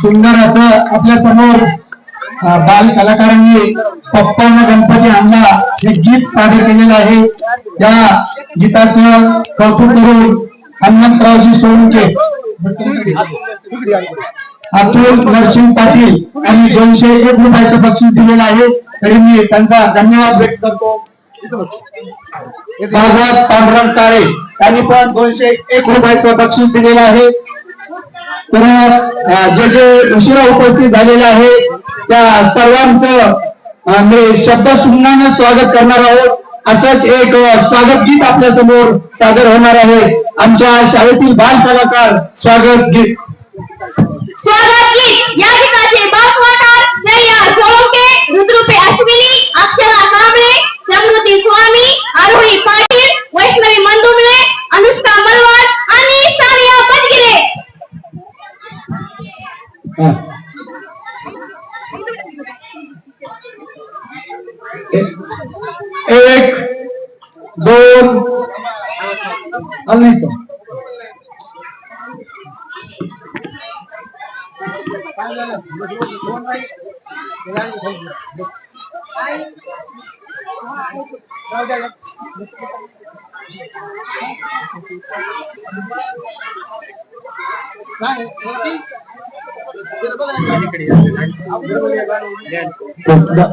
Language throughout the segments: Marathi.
सुंदर असं आपल्यासमोर बाल कलाकारांनी पप्पांना गणपती आणला. हे गीत सादर केलेलं आहे. त्या गीताचं कौतुक करून हनुमंतरावजी सोळुंके अतुल नरसिंग पाटील आणि दोनशे एक रुपयाचं बक्षीस दिलेलं आहे. तरी मी त्यांचा धन्यवाद व्यक्त करतो. भागवत पांडुरंग काळे त्यांनी पण दोनशे एक रुपयाचं बक्षीस दिलेलं आहे. तर जे जे उशिरा उपस्थित झालेले आहे त्या सर्वांचं शब्द सुमनानं स्वागत करणार आहोत. असंच एक स्वागत गीत आपल्यासमोर सादर होणार आहे. आमच्या शाळेतील बाल कलाकार स्वागत गीत. स्वागत गीत. या गीताचे बालकलाकार जया सोळंके रुद्रुपे अश्विनी अक्षरा कांबळे समृद्धी स्वामी आरोही पाटील वैष्णवी मंदुमले अनुष्का मलवार आणि सानिया ಅಲ್ಲಿ ಇತ್ತು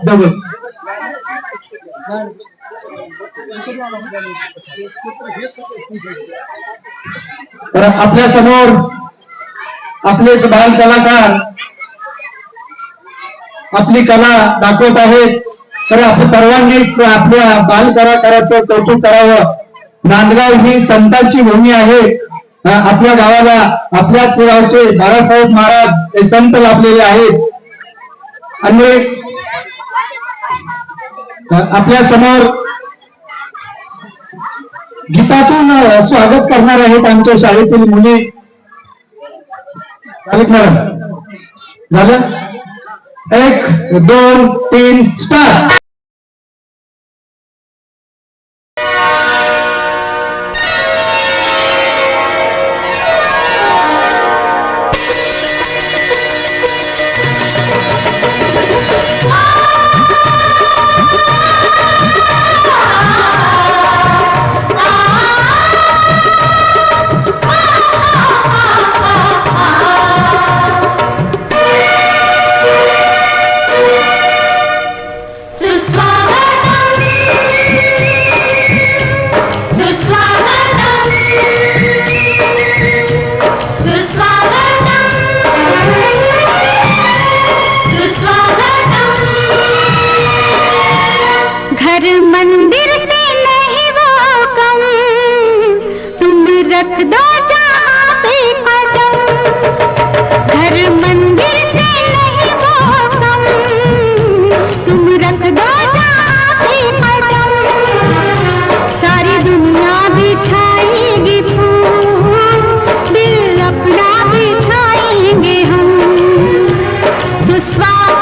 ಡಬಲ್ तर आपल्यासमोर आपलेच बाल कलाकार आपली कला दाखवत आहेत. तर आपण सर्वांनीच आपल्या बाल कलाकाराचं कौतुक करावं. नांदगाव ही संतांची भूमी आहे. आपल्या गावाला आपल्याच गावचे बाळासाहेब महाराज हे संत लाभलेले आहेत. आणि आपल्यासमोर गीतातून स्वागत करणार आहेत आमच्या शाळेतील मुली. मॅडम? झालं? एक दोन तीन स्टार Bye.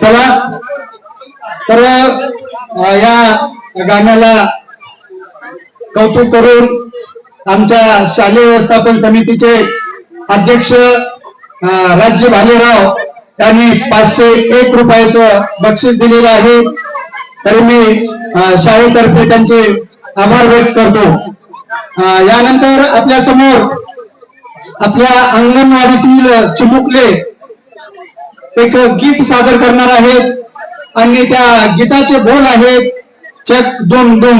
चला तर या गाण्याला कौतुक करून आमच्या शालेय व्यवस्थापन समितीचे अध्यक्ष राज्य भालेराव त्यांनी पाचशे एक रुपयाचं बक्षीस दिलेलं आहे. तरी मी शाळेतर्फे त्यांचे आभार व्यक्त करतो. यानंतर आपल्यासमोर आपल्या अंगणवाडीतील चिमुकले एक गीत सादर करणार आहेत. आणि त्या गीताचे बोल आहेत चक दोन दोन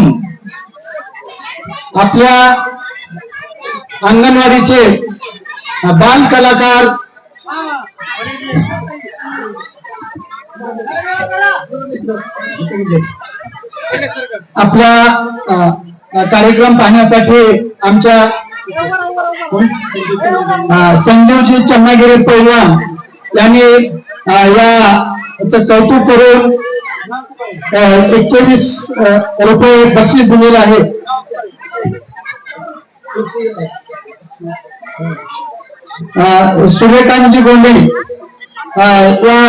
आपल्या अंगणवाडीचे बाल कलाकार आपला कार्यक्रम पाहण्यासाठी आमच्या संजीवजी चन्नागिरी पैलवान यांनी या कौतुक करून एकवीस रुपये बक्षीस दिलेलं आहे. सूर्यकांतजी गोंडे या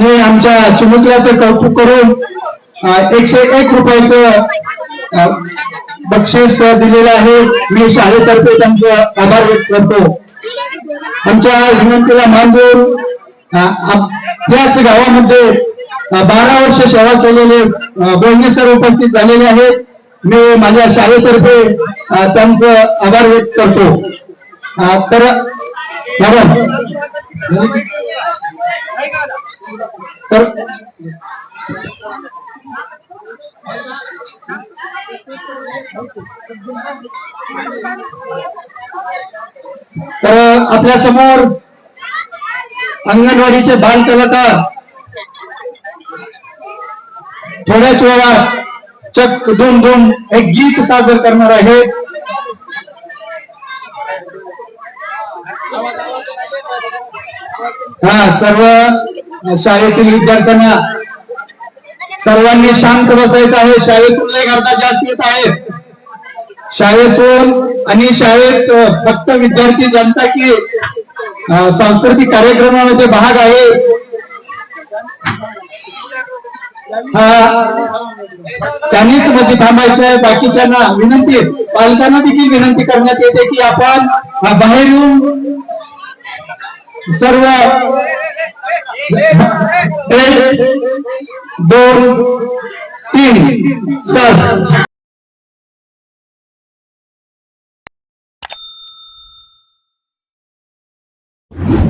ने आमच्या चिमुकल्याचं कौतुक करून एकशे एक रुपयाचं बक्षीस दिलेलं आहे. मी शाळेतर्फे त्यांचं आभार व्यक्त करतो. आमच्या विनंतीला मान देऊन त्याच गावामध्ये बारा वर्ष सेवा केलेले बोलणे सर उपस्थित झालेले आहेत. मी माझ्या शाळेतर्फे त्यांचं आभार व्यक्त करतो. तर तर आपल्यासमोर अंगणवाडीचे बाल कलाकार थोड्याच वेळात चक दोन दोन एक गीत सादर करणार आहे हा सर्व शाळेतील विद्यार्थ्यांना सर्वांनी शांत बसायचं आहे. शाळेतून लय गर्दा जास्त येत आहे शाळेतून आणि शाळेत फक्त विद्यार्थी जनता की सांस्कृतिक कार्यक्रमामध्ये भाग आहे. हा त्यांनीच मध्ये थांबायचं आहे. बाकीच्यांना विनंती पालकांना देखील विनंती करण्यात येते की आपण बाहेर येऊन सर्व एक दोन तीन सर. you